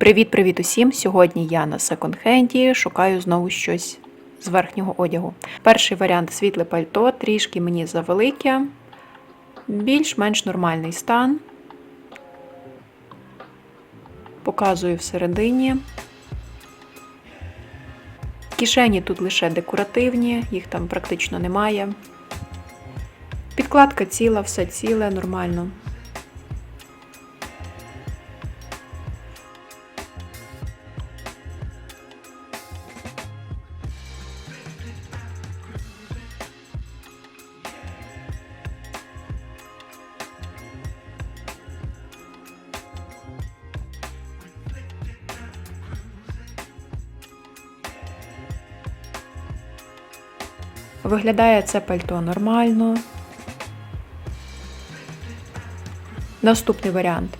Привіт-привіт усім! Сьогодні я на секонд-хенді шукаю знову щось з верхнього одягу. Перший варіант світле пальто, трішки мені завелике, більш-менш нормальний стан. Показую всередині. Кишені тут лише декоративні, їх там практично немає. Підкладка ціла, все ціле, нормально. Виглядає це пальто нормально. Наступний варіант.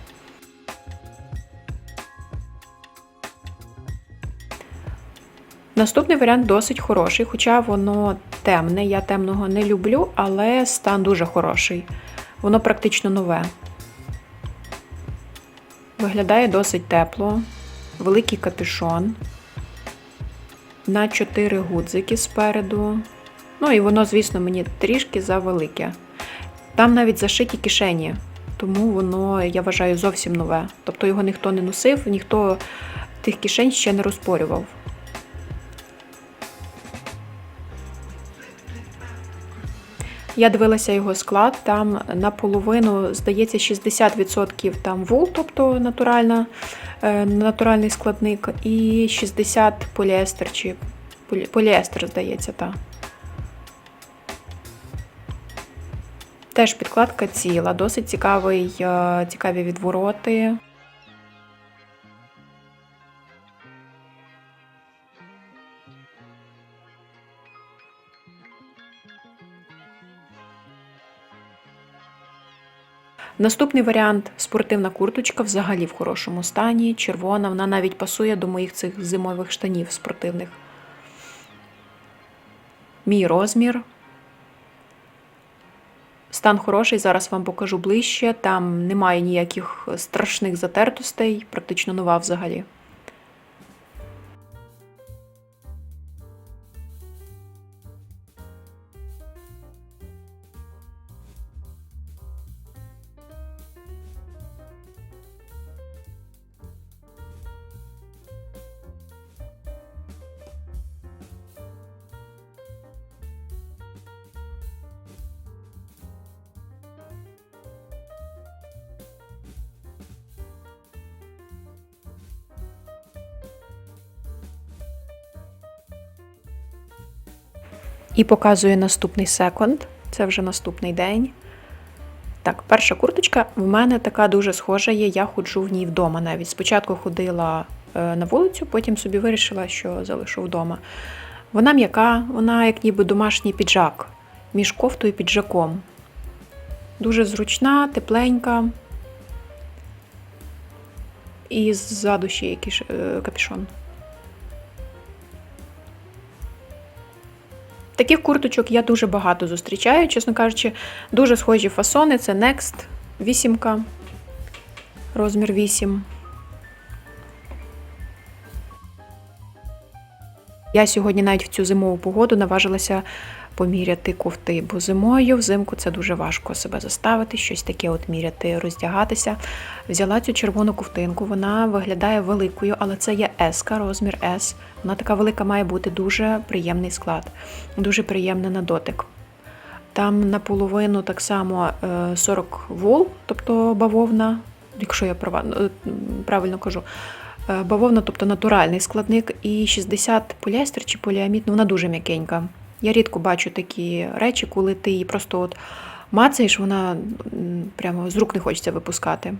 Наступний варіант досить хороший, хоча воно темне. Я темного не люблю, але стан дуже хороший. Воно практично нове. Виглядає досить тепло, великий капюшон. На 4 гудзики спереду. Ну і воно, звісно, мені трішки завелике. Там навіть зашиті кишені, тому воно, я вважаю, зовсім нове. Тобто його ніхто не носив, ніхто тих кишень ще не розпорював. Я дивилася його склад, там наполовину, здається, 60% там вул, тобто натуральна, е, натуральний складник, і 60 поліестер чи полі- поліестер, здається, так. Теж підкладка ціла, досить цікавий, е, цікаві відвороти. Наступний варіант спортивна курточка взагалі в хорошому стані, червона, вона навіть пасує до моїх цих зимових штанів спортивних. Мій розмір. Стан хороший, зараз вам покажу ближче. Там немає ніяких страшних затертостей, практично нова взагалі. І показую наступний секонд. Це вже наступний день. Так, перша курточка в мене така дуже схожа є. Я ходжу в ній вдома навіть. Спочатку ходила е, на вулицю, потім собі вирішила, що залишу вдома. Вона м'яка, вона як ніби домашній піджак між кофтою і піджаком. Дуже зручна, тепленька. І ззаду ще якийсь е, капюшон. Таких курточок я дуже багато зустрічаю, чесно кажучи, дуже схожі фасони. Це Next 8, розмір 8. Я сьогодні навіть в цю зимову погоду наважилася поміряти кофти, бо зимою, взимку це дуже важко себе заставити, щось таке от міряти, роздягатися. Взяла цю червону ковтинку, вона виглядає великою, але це є S, розмір S. Вона така велика має бути дуже приємний склад, дуже приємна на дотик. Там наполовину так само е, 40 вол, тобто бавовна, якщо я е, правильно кажу. Е, Бавовна, тобто натуральний складник, і 60 поліестер чи поліамід, ну вона дуже м'якенька. Я рідко бачу такі речі, коли ти її просто от мацаєш, вона прямо з рук не хочеться випускати.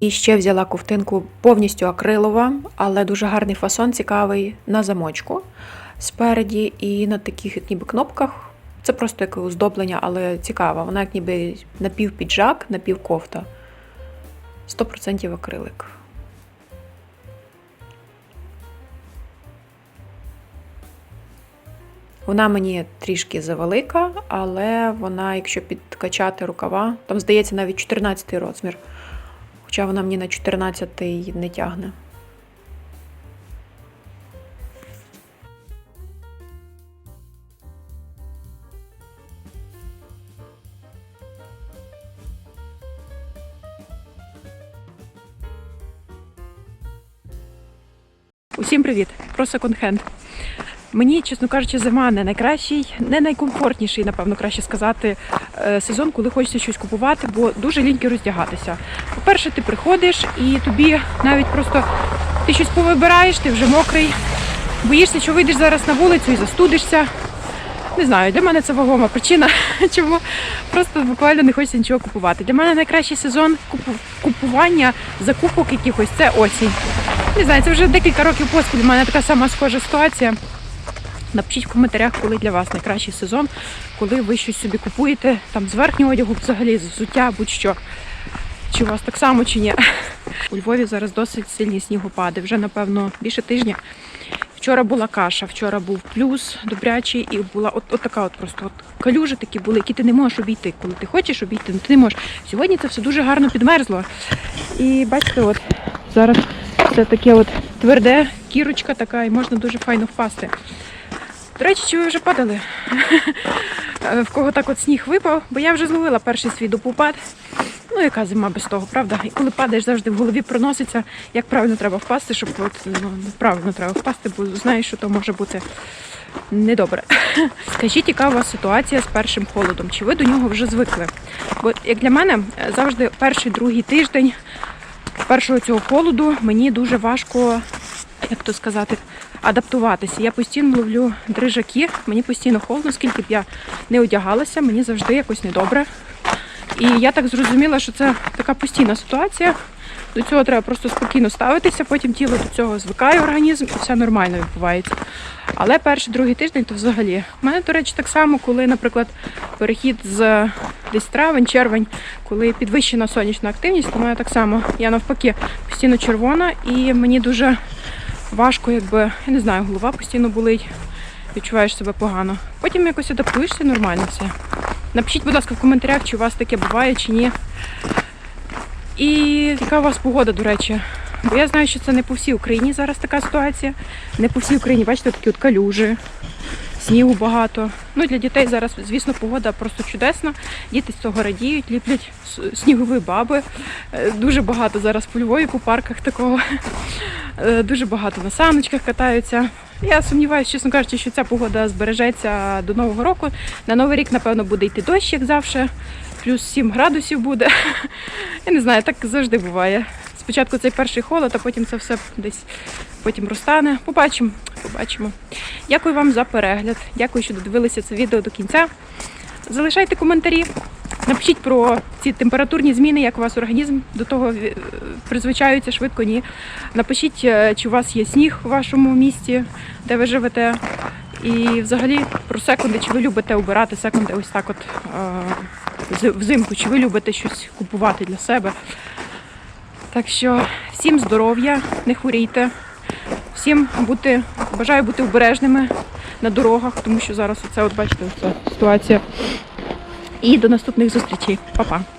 І ще взяла ковтинку повністю акрилова, але дуже гарний фасон, цікавий на замочку спереді і на таких ніби кнопках. Це просто як оздоблення, але цікаво. Вона як ніби напівпіджак, напівкофта. 100% акрилик. Вона мені трішки завелика, але вона, якщо підкачати рукава, там здається навіть 14 розмір. Хоча вона мені на 14 не тягне. Усім привіт! Про секонд-хенд. Мені, чесно кажучи, зима не найкращий, не найкомфортніший, напевно, краще сказати, е, сезон, коли хочеться щось купувати, бо дуже ліньки роздягатися. По-перше, ти приходиш і тобі навіть просто ти щось повибираєш, ти вже мокрий, боїшся, що вийдеш зараз на вулицю і застудишся. Не знаю, для мене це вагома причина, чому просто буквально не хочеться нічого купувати. Для мене найкращий сезон купу- купування закупок якихось це осінь. Не знаю, це вже декілька років поспіль. У мене така сама схожа ситуація. Напишіть в коментарях, коли для вас найкращий сезон, коли ви щось собі купуєте там з верхнього одягу, взагалі з взуття, будь-що. Чи у вас так само, чи ні. У Львові зараз досить сильні снігопади, вже напевно більше тижня. Вчора була каша, вчора був плюс добрячий, і була от, от така от просто от калюжі такі були, які ти не можеш обійти. Коли ти хочеш обійти, але ти не можеш. Сьогодні це все дуже гарно підмерзло. І бачите, от зараз це таке от тверде, кірочка така, і можна дуже файно впасти. До речі, чи ви вже падали? Е, В кого так от сніг випав, бо я вже зловила перший свій допупад. Ну, яка зима без того, правда? І коли падаєш, завжди в голові проноситься, як правильно треба впасти, щоб от, ну, правильно треба впасти, бо знаєш, що то може бути недобре. Скажіть, яка у вас ситуація з першим холодом? Чи ви до нього вже звикли? Бо як для мене е, завжди перший другий тиждень першого цього холоду мені дуже важко, як то сказати, адаптуватися. Я постійно ловлю дрижаки, мені постійно холодно, скільки б я не одягалася, мені завжди якось недобре. І я так зрозуміла, що це така постійна ситуація. До цього треба просто спокійно ставитися, потім тіло до цього звикає організм і все нормально відбувається. Але перший другий тиждень то взагалі. У мене, до речі, так само, коли, наприклад, перехід з десь травень, червень, коли підвищена сонячна активність, то в мене так само я навпаки постійно червона і мені дуже важко, якби, я не знаю, голова постійно болить, відчуваєш себе погано. Потім якось адаптуєшся нормально все. Напишіть, будь ласка, в коментарях, чи у вас таке буває, чи ні. І яка у вас погода, до речі? Бо я знаю, що це не по всій Україні зараз така ситуація. Не по всій Україні, бачите, такі от калюжі, снігу багато. Ну, для дітей зараз, звісно, погода просто чудесна. Діти з цього радіють, ліплять снігові баби. Е, Дуже багато зараз по Львові, по парках такого. Е, Дуже багато на саночках катаються. Я сумніваюся, чесно кажучи, що ця погода збережеться до Нового року. На Новий рік, напевно, буде йти дощ, як завжди. Плюс 7 градусів буде. Я не знаю, так завжди буває. Спочатку цей перший холод, а потім це все десь потім розтане. Побачимо. Побачимо. Дякую вам за перегляд. Дякую, що додивилися це відео до кінця. Залишайте коментарі. Напишіть про ці температурні зміни, як у вас організм до того е, призвичаюється швидко, ні. Напишіть, е, чи у вас є сніг у вашому місті, де ви живете. І взагалі про секунди, чи ви любите обирати секунди ось так от е, взимку, чи ви любите щось купувати для себе. Так що всім здоров'я, не хворійте, всім бути, бажаю бути обережними на дорогах, тому що зараз оце, от бачите, оця ситуація. І до наступних зустрічей. Па-па!